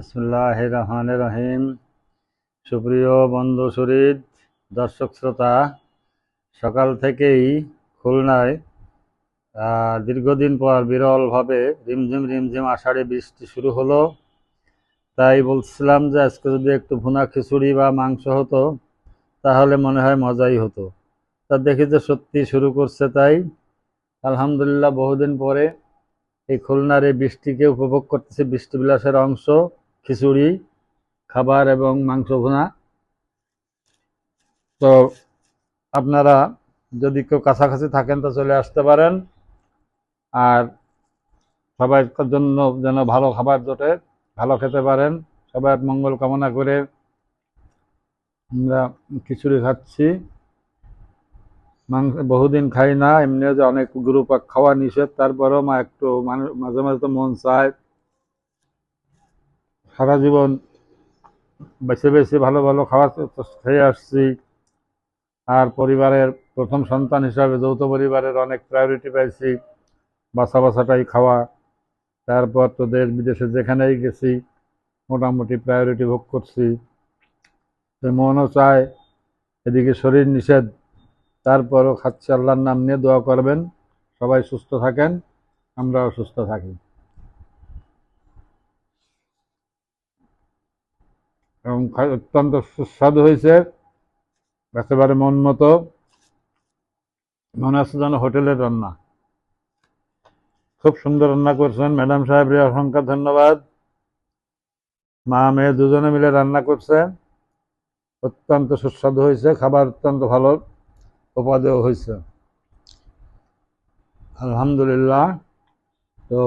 বিসমুল্লাহ রহমান রহিম সুপ্রিয় বন্ধু শরীর দর্শক শ্রোতা, সকাল থেকেই খুলনায় দীর্ঘদিন পর বিরলভাবে রিমঝিম রিমঝিম আষাঢ়ে বৃষ্টি শুরু হলো। তাই বলছিলাম যে, আজকে যদি একটু ভুনা খিচুড়ি বা মাংস হতো, তাহলে মনে হয় মজাই হতো। তা দেখি যে সত্যি শুরু করছে তাই। আলহামদুলিল্লাহ, বহুদিন পরে এই খুলনার এই বৃষ্টিকে উপভোগ করতেছে বৃষ্টি বিলাসের অংশ। খিচুড়ি, খাবার এবং মাংস ভুনা। তো আপনারা যদি কেউ কাছাকাছি থাকেন তো চলে আসতে পারেন। আর সবার জন্য যেন ভালো খাবার জোটে, ভালো খেতে পারেন। সবার মঙ্গল কামনা করে আমরা খিচুড়ি খাচ্ছি। মাংস বহুদিন খাই না, এমনিও যে অনেক গ্রুপ খাওয়া নিষেধ, তারপরেও মা একটু মাঝে মাঝে তো মন চায়। সারা জীবন বেছে বেছে ভালো ভালো খাওয়া খেয়ে আসছি। আর পরিবারের প্রথম সন্তান হিসাবে যৌথ পরিবারের অনেক প্রায়োরিটি পাইছি। বাসা বাসাটাই খাওয়া। তারপর তো দেশ বিদেশে যেখানেই গেছি, মোটামুটি প্রায়োরিটি ভোগ করছি। মনও চায়, এদিকে শরীর নিষেধ। তারপরও খাচ্ছি, আল্লাহর নাম নিয়ে দোয়া করবেন। সবাই সুস্থ থাকেন, আমরাও সুস্থ থাকি। এবং অত্যন্ত সুস্বাদু হয়েছে। একেবারে মন মতো। মনে হচ্ছে যেন হোটেলের রান্না। খুব সুন্দর রান্না করছেন ম্যাডাম সাহেবের, অসংখ্য ধন্যবাদ। মা, মেয়ে দুজনে মিলে রান্না করছে অত্যন্ত সুস্বাদু হয়েছে, খাবার অত্যন্ত ভালো, উপাদেয় হয়েছে। আলহামদুলিল্লাহ। তো